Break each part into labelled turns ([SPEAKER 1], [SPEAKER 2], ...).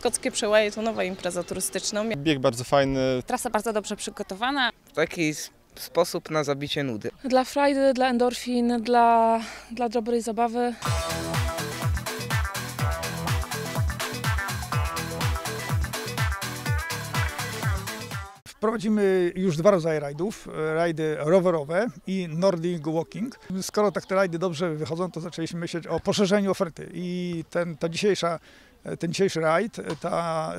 [SPEAKER 1] Skockie Przełaje to nowa impreza turystyczna.
[SPEAKER 2] Bieg bardzo fajny,
[SPEAKER 3] Trasa bardzo dobrze przygotowana.
[SPEAKER 4] taki sposób na zabicie nudy.
[SPEAKER 5] Dla frajdy, dla endorfin, dla, dla dobrej zabawy.
[SPEAKER 6] Wprowadzimy już dwa rodzaje rajdów, rajdy rowerowe i Nordic Walking. Skoro tak te rajdy dobrze wychodzą, to zaczęliśmy myśleć o poszerzeniu oferty i ten, ta dzisiejsza, ten dzisiejszy rajd, e, ta,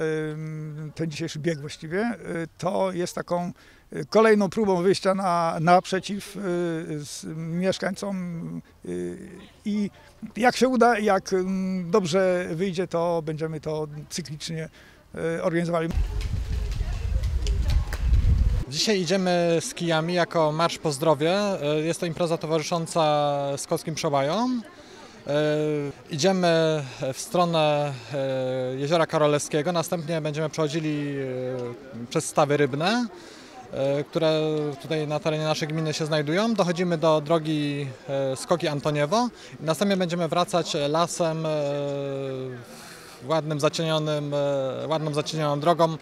[SPEAKER 6] ten dzisiejszy bieg właściwie, e, to jest taką e, kolejną próbą wyjścia na, naprzeciw mieszkańcom i jak się uda, jak dobrze wyjdzie, to będziemy to cyklicznie organizowali.
[SPEAKER 7] Dzisiaj idziemy z kijami jako Marsz po Zdrowie. E, Jest to impreza towarzysząca Skockim Przełajom. E, Idziemy w stronę e, Jeziora Karolewskiego, następnie będziemy przechodzili e, przez stawy rybne, które tutaj na terenie naszej gminy się znajdują. Dochodzimy do drogi Skoki Antoniewo i następnie będziemy wracać lasem ładnym, zacienionym, ładną zacienioną drogą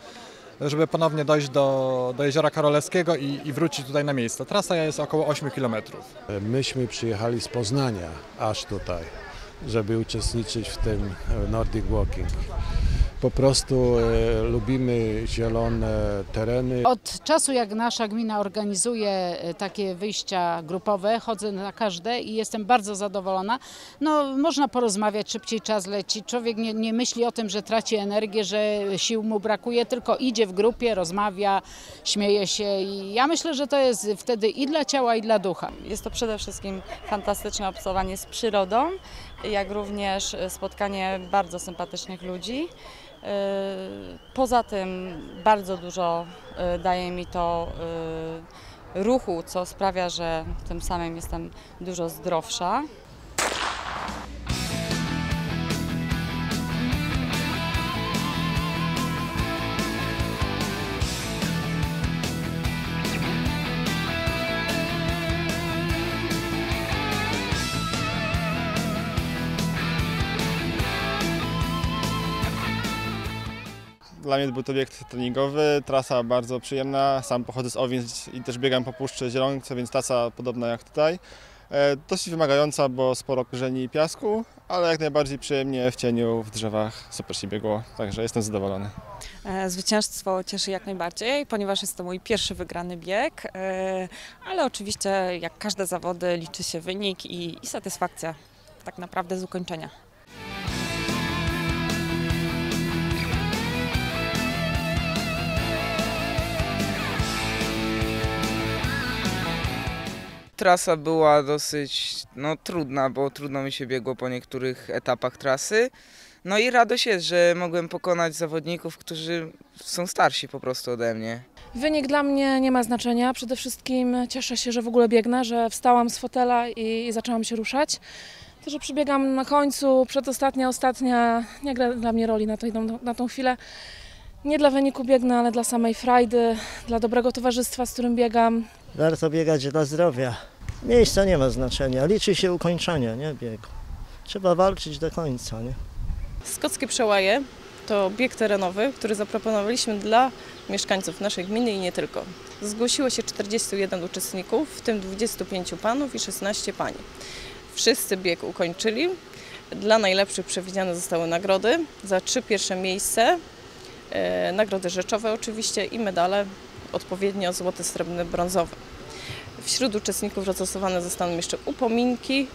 [SPEAKER 7] żeby ponownie dojść do, do Jeziora Karolewskiego i, i wrócić tutaj na miejsce. Trasa jest około 8 km.
[SPEAKER 8] Myśmy przyjechali z Poznania aż tutaj, żeby uczestniczyć w tym Nordic Walking. Po prostu e, lubimy zielone tereny.
[SPEAKER 9] Od czasu jak nasza gmina organizuje e, takie wyjścia grupowe, chodzę na każde i jestem bardzo zadowolona. No, można porozmawiać, szybciej czas leci. Człowiek nie, nie myśli o tym, że traci energię, że sił mu brakuje, tylko idzie w grupie, rozmawia, śmieje się i ja myślę, że to jest wtedy i dla ciała, i dla ducha.
[SPEAKER 3] Jest to przede wszystkim fantastyczne obcowanie z przyrodą, jak również spotkanie bardzo sympatycznych ludzi. Yy, Poza tym bardzo dużo yy, daje mi to yy, ruchu, co sprawia, że tym samym jestem dużo zdrowsza.
[SPEAKER 2] Dla mnie był to bieg treningowy, trasa bardzo przyjemna, sam pochodzę z Owiec i też biegam po Puszczy Zielonce, więc trasa podobna jak tutaj. E, Dosyć wymagająca, bo sporo korzeni i piasku, ale jak najbardziej przyjemnie w cieniu, w drzewach, super się biegło, także jestem zadowolony.
[SPEAKER 1] E, Zwycięstwo cieszy jak najbardziej, ponieważ jest to mój pierwszy wygrany bieg, e, ale oczywiście jak każde zawody liczy się wynik i, i satysfakcja tak naprawdę z ukończenia.
[SPEAKER 4] Trasa była dosyć no, trudna, bo trudno mi się biegło po niektórych etapach trasy. No i radość jest, że mogłem pokonać zawodników, którzy są starsi po prostu ode mnie.
[SPEAKER 5] Wynik dla mnie nie ma znaczenia. Przede wszystkim cieszę się, że w ogóle biegnę, że wstałam z fotela i, zaczęłam się ruszać. To, że przybiegam na końcu, przedostatnia, ostatnia, nie gra dla mnie roli na, tej, na tą chwilę. Nie dla wyniku biegnę, ale dla samej frajdy, dla dobrego towarzystwa, z którym biegam.
[SPEAKER 10] Warto biegać dla zdrowia. Miejsca nie ma znaczenia, liczy się ukończenie nie, biegu. Trzeba walczyć do końca. Nie?
[SPEAKER 1] Skockie Przełaje to bieg terenowy, który zaproponowaliśmy dla mieszkańców naszej gminy i nie tylko. Zgłosiło się 41 uczestników, w tym 25 panów i 16 pań. Wszyscy bieg ukończyli. Dla najlepszych przewidziane zostały nagrody za trzy pierwsze miejsce, e, nagrody rzeczowe oczywiście i medale odpowiednio złoty, srebrny, brązowy. Wśród uczestników rozlosowane zostaną jeszcze upominki,